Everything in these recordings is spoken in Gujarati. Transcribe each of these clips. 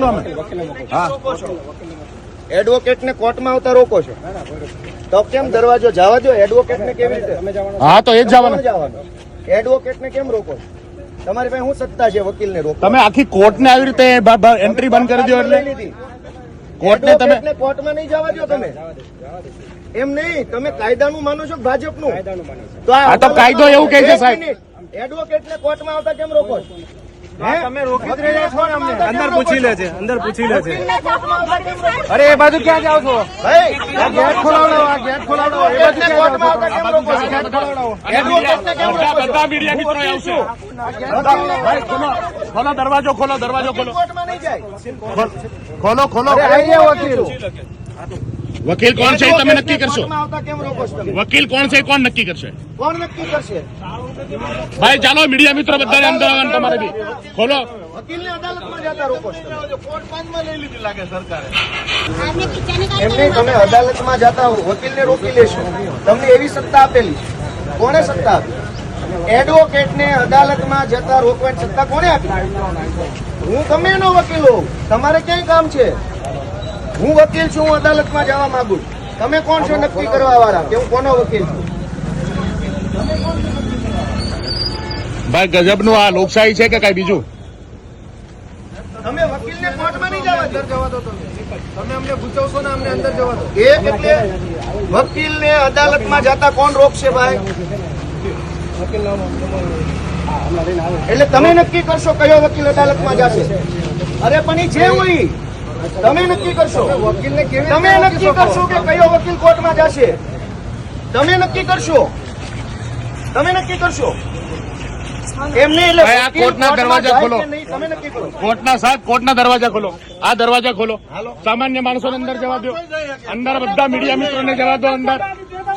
મોકલો અમે. હા. એડવોકેટ ને કોર્ટમાં આવતા રોકો છો. તો કેમ દરવાજો જવા દો એડવોકેટ ને કેવી રીતે? હા તો એ જ જવાનું. એડવોકેટ ને કેમ રોકો છો? તમારી પાસે શું સત્તા છે વકીલ ને રોકો તમે આખી કોર્ટને આવી રીતે એન્ટ્રી બંધ કરી દો એટલે? કોર્ટને તમે કોર્ટ કોર્ટમાં નહીં જવા દો તમે. એમ નહીં તમે કાયદાનું માનો છો કે ભાજપનું? તો આ તો કાયદો એવું કહે છે, સાહેબ. એડવોકેટ ને કોર્ટમાં આવતા કેમ રોકો છો? હે? તમે રોકી જ રહ્યા છો અમને. અંદર પૂછી લે છે? અંદર પૂછી લે છે અરે એ બાજુ ક્યાં જાવ છો? ગેટ ખોલાવડો આ ગેટ ખોલાવડો એ બાજુ ગેટ ખોલાવડો. બધા મીડિયા મિત્રો આવશે. ભાઈ ખોલો ખોલો દરવાજો ખોલો દરવાજો ખોલો. કોર્ટમાં નહીં જાય. ખોલો ખોલો વકીલો. વકીલ કોણ છે તમે નક્કી કરશો. વકીલ કોણ છે કોણ નક્કી કરશે? કોણ નક્કી કરશે? ભાઈ ચાલો મીડિયા મિત્રો બધાને અંદર તમારે બી. ખોલો. રોકી લેશો. તમને એવી સત્તા આપેલી કોને સત્તા આપી? એડવોકેટને અદાલતમાં જતા રોકવાની સત્તા કોને આપી? હું તમે એનો વકીલ હોઉં. તમારે ક્યાંય કામ છે? હું વકીલ છું હું અદાલતમાં જવા માંગુ છું. તમે કોણ છો નક્કી કરવા વાળા? કે હું કોનો વકીલ છું? ભાઈ ગજબનું આ લોકશાહી છે કે કઈ બીજું? તમે વકીલને કોર્ટમાં નહીં જવા અંદર જવા દો તમે. તમે અમને પૂછવશો ને અમને અંદર જવા દો. એ એટલે વકીલને અદાલતમાં જતા કોણ રોકશે ભાઈ? એટલે તમે નક્કી કરશો કયો વકીલ અદાલતમાં જશે. અરે પણ એ જે હોય ઈ. તમે નક્કી કરશો? વકીલને કેવી તમે નક્કી કરશો કે કયો વકીલ કોર્ટમાં જશે? તમે નક્કી કરશો? તમે નક્કી કરશો? એમને એટલે કોર્ટના દરવાજા ખોલો. તમે નક્કી કરો. કોર્ટના સાહેબ કોર્ટના દરવાજા ખોલો. આ દરવાજા ખોલો. સામાન્ય માણસોને અંદર જવા દો. અંદર બધા મીડિયા મિત્રોને જવા દો અંદર.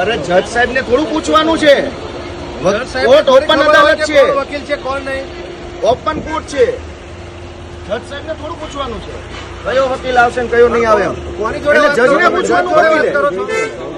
અરે જજ સાહેબ ને થોડું પૂછવાનું છે. કોર્ટ ઓપન અદાલત છે. વકીલ છે કોણ નહીં? ઓપન કોર્ટ છે. જજ સાહેબ ને થોડું પૂછવાનું છે. કયો વકીલ આવશે ને કયો નહીં આવે કોની જોડે જજને પૂછવાનું વકીલે. કરો છો?